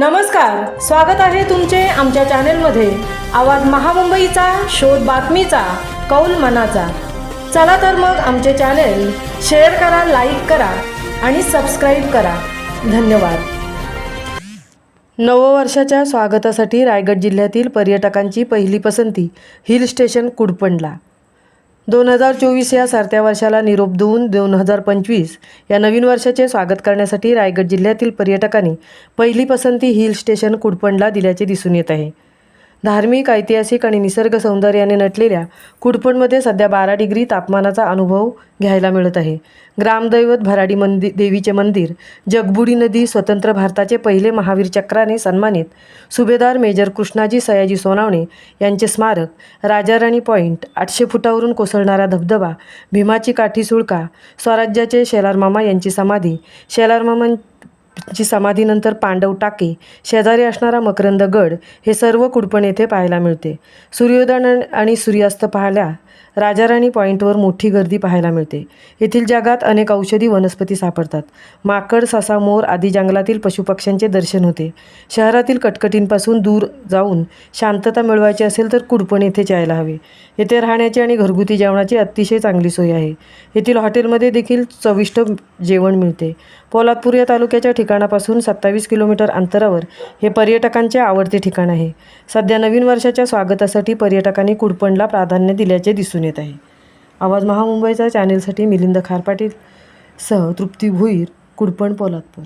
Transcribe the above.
नमस्कार स्वागत आहे तुमचे आमच्या चॅनेलमध्ये. आवाज महामुंबईचा शोध बातमीचा कौल मनाचा. चला तर मग आमचे चॅनेल शेअर करा लाईक करा आणि सबस्क्राईब करा. धन्यवाद. नववर्षाच्या स्वागतासाठी रायगड जिल्ह्यातील पर्यटकांची पहिली पसंती हिल स्टेशन कुडपणला. दोन हजार चोवीस या सारथ्या वर्षाला निरोप देऊन दोन हजार पंचवीस या नवीन वर्षाचे स्वागत करण्यासाठी रायगड जिल्ह्यातील पर्यटकांनी पहिली पसंती हिल स्टेशन कुडपणला दिल्याचे दिसून येत आहे. धार्मिक ऐतिहासिक आणि निसर्ग सौंदर्याने नटलेल्या कुडपणमध्ये सध्या बारा डिग्री तापमानाचा अनुभव घ्यायला मिळत आहे. ग्रामदैवत भराडी मंदिर देवीचे मंदिर जगबुडी नदी स्वतंत्र भारताचे पहिले महावीर चक्राने सन्मानित सुभेदार मेजर कृष्णाजी सयाजी सोनावणे यांचे स्मारक राजाराणी पॉईंट आठशे फुटावरून कोसळणारा धबधबा भीमाची काठी सुळका स्वराज्याचे शेलारमामा यांची समाधी शेलारमामां ची समाधीनंतर पांडव टाके शेजारी असणारा मकरंद गड हे सर्व कुडपण येथे पाहायला मिळते. सूर्योदय आणि सूर्यास्त पाहायला राजाराणी पॉईंटवर मोठी गर्दी पाहायला मिळते. येथील जगात अनेक औषधी वनस्पती सापडतात. माकड ससा मोर आदी जंगलातील पशुपक्ष्यांचे दर्शन होते. शहरातील कटकटींपासून दूर जाऊन शांतता मिळवायची असेल तर कुडपण येथेच यायला हवे. येथे राहण्याची आणि घरगुती जेवणाची अतिशय चांगली सोय आहे. येथील हॉटेलमध्ये देखील चविष्ट जेवण मिळते. पोलादपूर या तालुक्याच्या ठिकाणापासून सत्तावीस किलोमीटर अंतरावर हे पर्यटकांचे आवडते ठिकाण आहे. सध्या नवीन वर्षाच्या स्वागतासाठी पर्यटकांनी कुडपणला प्राधान्य दिल्याचे दिसून येते. येत आहे. आवाज महामुंबईचा चॅनेलसाठी मिलिंद खारपाटील सह तृप्ती भुईर कुडपण पोलादपूर.